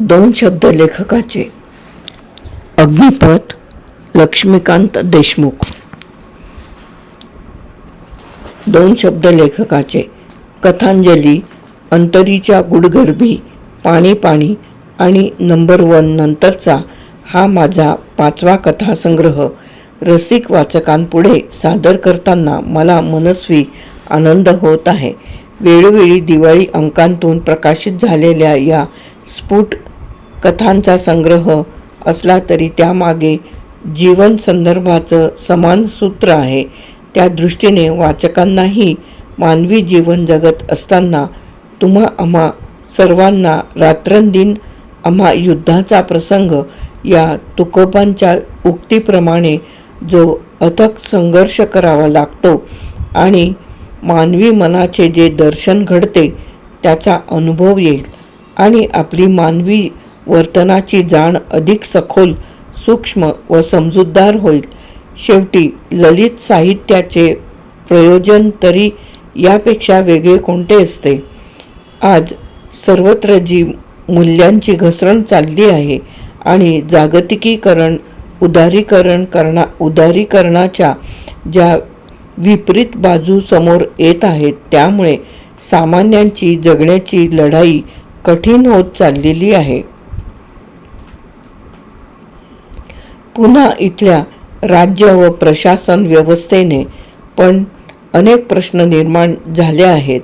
दोन शब्द लेखकाचे. अग्निपथ लक्ष्मीकांत देशमुख. दोन शब्द लेखकाचे. कथांजली अंतरीच्या गुडगर्भी पाणी पाणी आणि नंबर वन नंतरचा हा माझा पाचवा कथासंग्रह. रसिक वाचकांपुढे सादर करताना मला मनस्वी आनंद होत आहे. वेळोवेळी दिवाळी अंकांतून प्रकाशित झालेल्या या स्फुट कथांचा संग्रह असला तरी त्यामागे जीवन संदर्भाचं समान सूत्र आहे. त्या दृष्टीने वाचकांनाही मानवी जीवन जगत असताना तुम्हा आम्हा सर्वांना रात्रंदिन आम्हा युद्धाचा प्रसंग या तुकोबांच्या उक्तीप्रमाणे जो अथक संघर्ष करावा लागतो आणि मानवी मनाचे जे दर्शन घडते त्याचा अनुभव येईल. आणि आपली मानवी वर्तनाची जाण अधिक सखोल सूक्ष्म व समजूतदार होईल. शेवटी ललित साहित्याचे प्रयोजन तरी यापेक्षा वेगळे कोणते असते? आज सर्वत्र जी मूल्यांची घसरण चालली आहे आणि जागतिकीकरण उदारीकरण करणा उदारीकरणाच्या ज्या विपरीत बाजू समोर येत आहेत त्यामुळे सामान्यांची जगण्याची लढाई कठीण होत चाललेली आहे. पुन्हा इथल्या राज्य व प्रशासन व्यवस्थेने पण अनेक प्रश्न निर्माण झाले आहेत.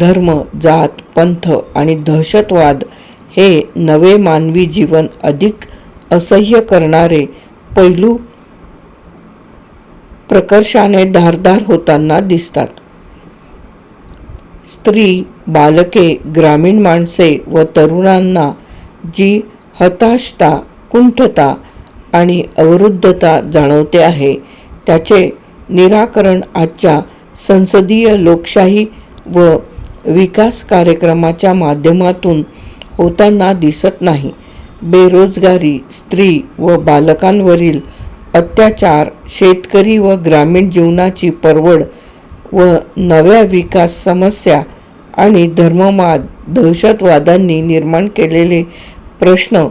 धर्म जात पंथ आणि दहशतवाद हे नवे मानवी जीवन अधिक असह्य करणारे पैलू प्रकर्षाने धारदार होताना दिसतात. स्त्री बालके ग्रामीण माणसे व तरुणांना जी हताशता कुंठता आणि अवरुद्धता जाणवते आहे त्याचे निराकरण आजच्या संसदीय लोकशाही व विकास कार्यक्रमाच्या माध्यमातून होताना दिसत नाही. बेरोजगारी स्त्री व बालकांवरील अत्याचार शेतकरी व ग्रामीण जीवनाची परवड व नव्या विकास समस्या आणि धर्मवाद दहशतवादांनी निर्माण केलेले प्रश्न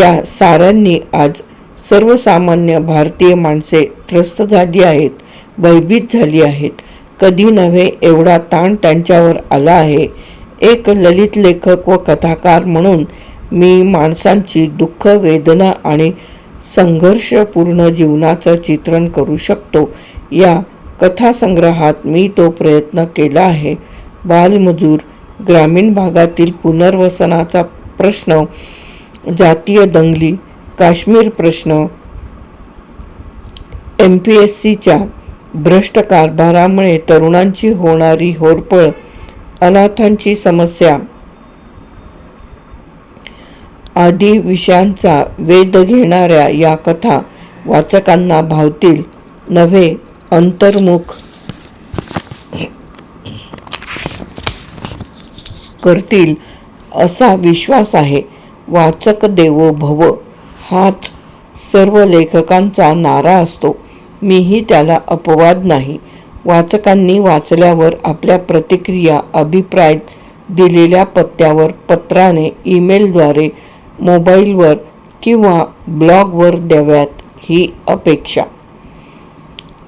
या साऱ्यांनी आज सर्वसामान्य भारतीय माणसे त्रस्त झाली आहेत भयभीत झाली आहेत. कधी नव्हे एवढा ताण त्यांच्यावर आला आहे. एक ललित लेखक व कथाकार म्हणून मी माणसांची दुःख वेदना आणि संघर्षपूर्ण जीवनाचं चित्रण करू शकतो या कथासंग्रहात मी तो प्रयत्न केला आहे. बालमजूर ग्रामीण भागातील पुनर्वसनाचा प्रश्न जातीय दंगली काश्मीर प्रश्न एम पी एस सीच्या भ्रष्ट कारभारामुळे तरुणांची होणारी होरपळ अनाथांची समस्या आदी विषयांचा वेध घेणाऱ्या या कथा वाचकांना भावतील नव्हे? अंतर्मुख करतील असा विश्वास आहे. वाचक देवो भव हाच सर्व लेखकांचा नारा असतो. मीही त्याला अपवाद नाही. वाचकांनी वाचल्यावर आपल्या प्रतिक्रिया अभिप्राय दिलेल्या पत्त्यावर पत्राने ईमेलद्वारे मोबाईलवर किंवा ब्लॉगवर द्याव्यात ही अपेक्षा.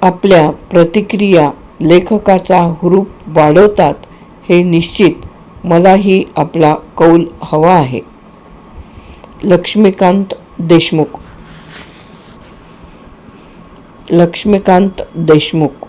आपल्या प्रतिक्रिया लेखकाचा हुरूप वाढवतात हे निश्चित मलाही आपला कौल हवा आहे. लक्ष्मीकांत देशमुख. लक्ष्मीकांत देशमुख.